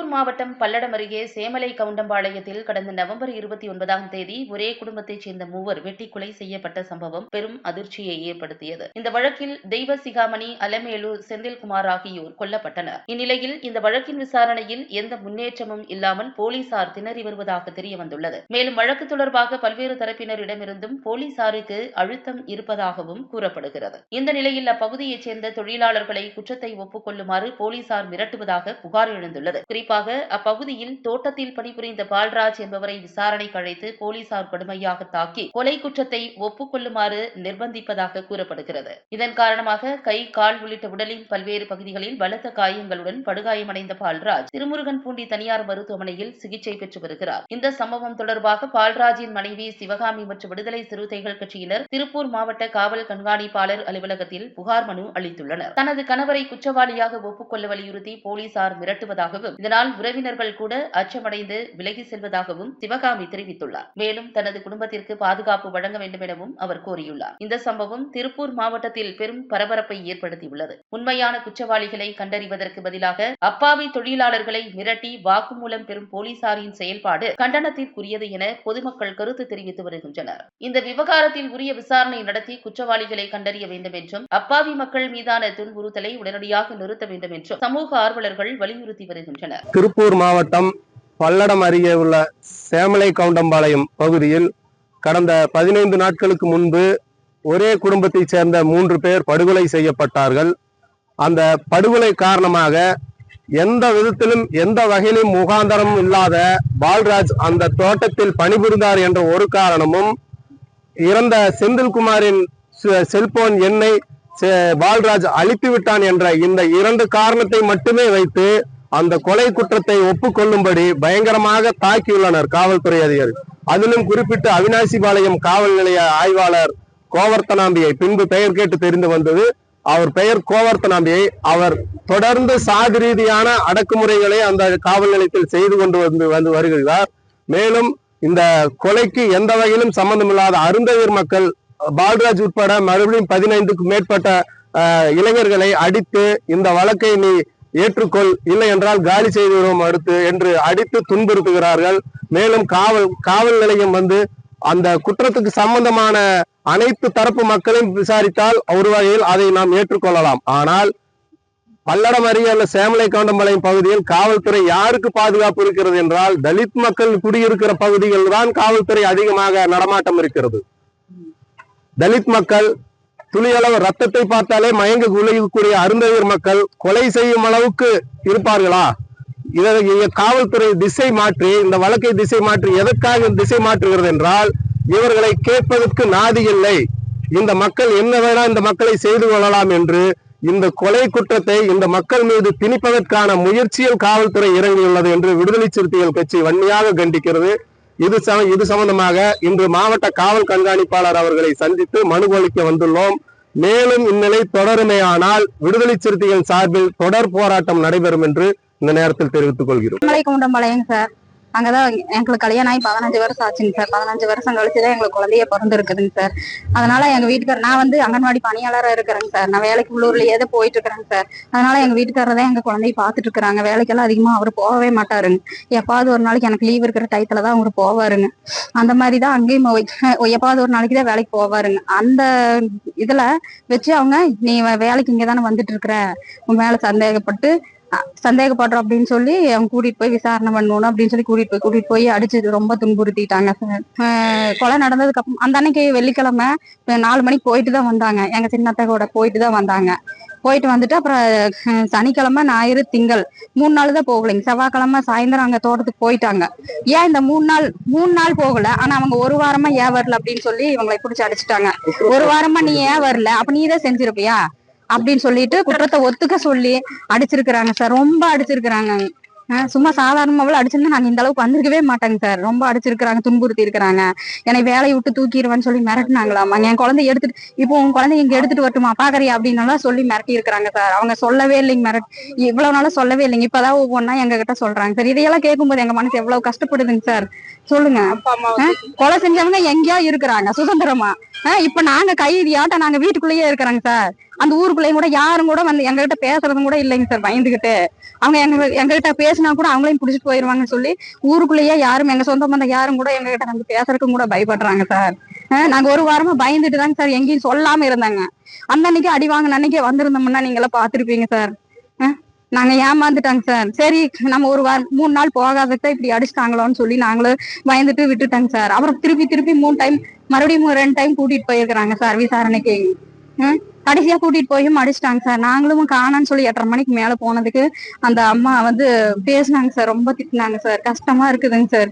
திருப்பூர் மாவட்டம் பல்லடம் அருகே சேமலை கவுண்டம்பாளையத்தில் கடந்த நவம்பர் இருபத்தி ஒன்பதாம் தேதி ஒரே குடும்பத்தைச் சேர்ந்த மூவர் வெட்டி கொலை செய்யப்பட்ட சம்பவம் பெரும் அதிர்ச்சியை ஏற்படுத்தியது. இந்த வழக்கில் தெய்வ சிகாமணி அலமேலு செந்தில்குமார் ஆகியோர் கொல்லப்பட்டனர். இந்நிலையில் இந்த வழக்கின் விசாரணையில் எந்த முன்னேற்றமும் இல்லாமல் போலீசார் திணறி வருவதாக தெரிய வந்துள்ளது மேலும் வழக்கு தொடர்பாக பல்வேறு தரப்பினரிடமிருந்தும் போலீசாருக்கு அழுத்தம் இருப்பதாகவும் கூறப்படுகிறது. இந்த நிலையில் அப்பகுதியைச் சேர்ந்த தொழிலாளர்களை குற்றத்தை ஒப்புக்கொள்ளுமாறு போலீசார் மிரட்டுவதாக புகார் எழுந்துள்ளது. குறிப்பாக குறிப்பாக அப்பகுதியில் தோட்டத்தில் பணிபுரிந்த பால்ராஜ் என்பவரை விசாரணைக்கு அழைத்து போலீசார் கடுமையாக தாக்கி கொலை குற்றத்தை ஒப்புக்கொள்ளுமாறு நிர்பந்திப்பதாக கூறப்படுகிறது. இதன் காரணமாக கை கால் உள்ளிட்ட உடலின் பல்வேறு பகுதிகளில் பலத்த காயங்களுடன் படுகாயமடைந்த பால்ராஜ் திருமுருகன் பூண்டி தனியார் மருத்துவமனையில் சிகிச்சை பெற்று வருகிறார். இந்த சம்பவம் தொடர்பாக பால்ராஜின் மனைவி சிவகாமி மற்றும் விடுதலை சிறுத்தைகள் கட்சியினர் திருப்பூர் மாவட்ட காவல் கண்காணிப்பாளர் அலுவலகத்தில் புகார் மனு அளித்துள்ளனர். தனது கணவரை குற்றவாளியாக ஒப்புக்கொள்ள வலியுறுத்தி போலீசார் மிரட்டுவதாகவும் இதனால் உறவினர்கள் கூட அச்சமடைந்து விலகி செல்வதாகவும் சிவகாமி தெரிவித்துள்ளார். மேலும் தனது குடும்பத்திற்கு பாதுகாப்பு வழங்க வேண்டும் எனவும் அவர் கோரியுள்ளார். இந்த சம்பவம் திருப்பூர் மாவட்டத்தில் பெரும் பரபரப்பை ஏற்படுத்தியுள்ளது. உண்மையான குற்றவாளிகளை கண்டறிவதற்கு பதிலாக அப்பாவி தொழிலாளர்களை மிரட்டி வாக்குமூலம் பெறும் போலீசாரின் செயல்பாடு கண்டனத்திற்குரியது என பொதுமக்கள் கருத்து தெரிவித்து வருகின்றனர். இந்த விவகாரத்தில் உரிய விசாரணை நடத்தி குற்றவாளிகளை கண்டறிய வேண்டும் என்றும் அப்பாவி மக்கள் மீதான துன்புறுத்தலை உடனடியாக நிறுத்த வேண்டும் என்றும் சமூக ஆர்வலர்கள் வலியுறுத்தி வருகின்றனர். திருப்பூர் மாவட்டம் பல்லடம் அருகே உள்ள சேமலை கவுண்டம்பாளையம் பகுதியில் கடந்த பதினைந்து நாட்களுக்கு முன்பு ஒரே குடும்பத்தைச் சேர்ந்த மூன்று பேர் படுகொலை செய்யப்பட்டார்கள். அந்த படுகொலை காரணமாக எந்த விதத்திலும் எந்த வகையிலும் முகாந்தரமும் இல்லாத பால்ராஜ் அந்த தோட்டத்தில் பணிபுரிந்தார் என்ற ஒரு காரணமும் இறந்த செந்தில்குமாரின் செ- செல்போன் எண்ணை செ- பால்ராஜ் அழித்து விட்டான் என்ற இந்த இரண்டு காரணத்தை மட்டுமே வைத்து அந்த கொலை குற்றத்தை ஒப்புக்கொள்ளும்படி பயங்கரமாக தாக்கியுள்ளனர் காவல்துறை அதிகாரி. அதிலும் குறிப்பிட்டு அவினாசிபாளையம் காவல் நிலைய ஆய்வாளர் கோவர்த்தனாம்பியை பின்பு பெயர் கேட்டு தெரிந்து வந்தது. அவர் பெயர் கோவர்த்தனாம்பியை அவர் தொடர்ந்து சாதி ரீதியான அடக்குமுறைகளை அந்த காவல் நிலையத்தில் செய்து கொண்டு வந்து வந்து வருகிறார். மேலும் இந்த கொலைக்கு எந்த வகையிலும் சம்பந்தமில்லாத அருந்தவீர் மக்கள் பால்ராஜ் உட்பட மறுபடியும் பதினைந்துக்கு மேற்பட்ட இளைஞர்களை அடித்து இந்த வழக்கை நீ ஏற்றுக்கொள். இல்லை என்றால் காலி செய்து விடுவோம் அடுத்து என்று அடித்து துன்புறுத்துகிறார்கள். மேலும் காவல் காவல் நிலையம் வந்து அந்த குற்றத்துக்கு சம்பந்தமான அனைத்து தரப்பு மக்களையும் விசாரித்தால் ஒரு வகையில் அதை நாம் ஏற்றுக்கொள்ளலாம். ஆனால் பல்லடம் அருகே உள்ள சேமலை கவுண்டம்பாளையம் பகுதியில் காவல்துறை யாருக்கு பாதுகாப்பு இருக்கிறது என்றால் தலித் மக்கள் குடியிருக்கிற பகுதிகளில் தான் காவல்துறை அதிகமாக நடமாட்டம் இருக்கிறது. தலித் மக்கள் துளியளவு ரத்தத்தை பார்த்தாலே மயங்க குலையக்கூடிய அருந்தவீர் மக்கள் கொலை செய்யும் அளவுக்கு இருப்பார்களா? இதை காவல்துறை திசை மாற்றி இந்த வழக்கை திசை மாற்றி எதற்காக திசை மாற்றுகிறது என்றால் இவர்களை கேட்பதற்கு நாதி இல்லை. இந்த மக்கள் என்ன வேணா இந்த மக்களை செய்து கொள்ளலாம் என்று இந்த கொலை குற்றத்தை இந்த மக்கள் மீது திணிப்பதற்கான முயற்சியில் காவல்துறை இறங்கியுள்ளது என்று விடுதலை சிறுத்தைகள் கட்சி வன்மையாக கண்டிக்கிறது. இது இது சம்பந்தமாக இன்று மாவட்ட காவல் கண்காணிப்பாளர் அவர்களை சந்தித்து மனு அளிக்க வந்துள்ளோம். மேலும் இந்நிலை தொடருமேயானால் விடுதலை சிறுத்தைகள் சார்பில் தொடர் போராட்டம் நடைபெறும் என்று இந்த நேரத்தில் தெரிவித்துக் கொள்கிறோம். சார். அங்கதான் எங்களுக்கு கல்யாணம் ஆகி பதினஞ்சு வருஷம் ஆச்சுங்க சார். பதினஞ்சு வருஷம் கழிச்சுதான் எங்களுக்கு குழந்தைய பிறந்திருக்குதுங்க சார். அதனால எங்க வீட்டுக்காரர் நான் வந்து அங்கன்வாடி பணியாளரா இருக்கிறேங்க சார். நான் வேலைக்கு உள்ளூர்லயே தான் போயிட்டு இருக்கிறேங்க சார். அதனால எங்க வீட்டுக்காரர் தான் எங்க குழந்தைய பாத்துட்டு இருக்கிறாங்க. வேலைக்கெல்லாம் அதிகமா அவர் போகவே மாட்டாருங்க. எப்பாவது ஒரு நாளைக்கு எனக்கு லீவ் இருக்கிற டயத்துல தான் அவர் போவாருங்க. அந்த மாதிரி தான் அங்கேயும் எப்பாவது ஒரு நாளைக்கு தான் வேலைக்கு போவாருங்க. அந்த இதுல வச்சு அவங்க நீ வே- வேலைக்கு இங்க தானே வந்துட்டு இருக்கிற. உன் மேல சந்தேகப்பட்டு சந்தேகப்படுறோம் அப்படின்னு சொல்லி அவங்க கூட்டிட்டு போய் விசாரணை பண்ணணும் அப்படின்னு சொல்லி கூட்டிட்டு போய் கூட்டிட்டு போய் அடிச்சு ரொம்ப துன்புறுத்திட்டாங்க. சார் அஹ், கொலை நடந்ததுக்கு அப்புறம் அந்த அன்னைக்கு வெள்ளிக்கிழமை நாலு மணிக்கு போயிட்டு தான் வந்தாங்க. எங்க சின்னத்தை கூட போயிட்டு தான் வந்தாங்க. போயிட்டு வந்துட்டு அப்புறம் சனிக்கிழமை ஞாயிறு திங்கள் மூணு நாள் தான் போகலைங்க செவ்வாய்க்கிழமை சாயந்தரம் அங்க தோட்டத்துக்கு போயிட்டாங்க. ஏன் இந்த மூணு நாள் மூணு நாள் போகல? ஆனா அவங்க ஒரு வாரமா ஏன் வரல அப்படின்னு சொல்லி இவங்களை பிடிச்சி அடிச்சிட்டாங்க. ஒரு வாரமா நீ ஏன் வரல? அப்ப நீ தான் செஞ்சிருப்பியா? அப்படின்னு சொல்லிட்டு குற்றத்தை ஒத்துக்க சொல்லி அடிச்சிருக்கிறாங்க சார். ரொம்ப அடிச்சிருக்கிறாங்க. சும்மா சாதாரணமாவில் அடிச்சிருந்தா நாங்க இந்த அளவுக்கு வந்திருக்கவே மாட்டாங்க சார். ரொம்ப அடிச்சிருக்கிறாங்க துன்புறுத்தி இருக்கிறாங்க என்னை வேலையை விட்டு தூக்கிடுவேன்னு சொல்லி மிரட்டினாங்களாமா என் குழந்தை எடுத்துட்டு இப்போ உன் குழந்தை இங்க எடுத்துட்டு வரட்டுமா? பாக்குறியா? அப்படின்னு சொல்லி மிரட்டி இருக்கிறாங்க சார். அவங்க சொல்லவே இல்லைங்க மிரட் இவ்வளவு நாளும் சொல்லவே இல்லைங்க. இப்பதான் ஒவ்வொன்னா எங்க கிட்ட சொல்றாங்க சார். இதையெல்லாம் கேட்கும்போது எங்க மனசு எவ்வளவு கஷ்டப்படுதுங்க சார். சொல்லுங்க. கொலை செஞ்சவங்க எங்கேயோ இருக்கிறாங்க சுதந்திரமா. இப்ப நாங்க கைதியாட்ட நாங்க வீட்டுக்குள்ளேயே இருக்கிறாங்க சார். அந்த ஊருக்குள்ளேயும் கூட யாரும் கூட வந்து எங்ககிட்ட பேசுறதும் கூட இல்லைங்க சார் பயந்துகிட்டு. அவங்க எங்க எங்ககிட்ட பேசினா கூட அவங்களையும் பிடிச்சிட்டு போயிருவாங்கன்னு சொல்லி ஊருக்குள்ளேயே யாரும் எங்க சொந்த பந்தம் யாரும் கூட எங்ககிட்ட வந்து பேசுறதுக்கும் கூட பயப்படுறாங்க சார். நாங்க ஒரு வாரமா பயந்துட்டு தாங்க சார் எங்கேயும் சொல்லாம இருந்தாங்க. அந்த அன்னைக்கு அடி வாங்கின அன்னைக்கே வந்திருந்தோம்னா நீங்க எல்லாம் பாத்துருப்பீங்க சார். நாங்க ஏமாந்துட்டாங்க சார். சரி நம்ம ஒரு வாரம் மூணு நாள் போகாததான் இப்படி அடிச்சிட்டாங்களோன்னு சொல்லி நாங்களும் பயந்துட்டு விட்டுட்டாங்க சார். அப்புறம் திருப்பி திருப்பி மூணு டைம் மறுபடியும் ரெண்டு டைம் கூட்டிட்டு போயிருக்கிறாங்க சார் விசாரணைக்கு. கடைசியா கூட்டிட்டு போயும் அடிச்சிட்டாங்க சார். நாங்களும் காணான்னு சொல்லி எட்டரை மணிக்கு மேல போனதுக்கு அந்த அம்மா வந்து பேசினாங்க சார். ரொம்ப திட்டினாங்க சார். கஷ்டமா இருக்குதுங்க சார்.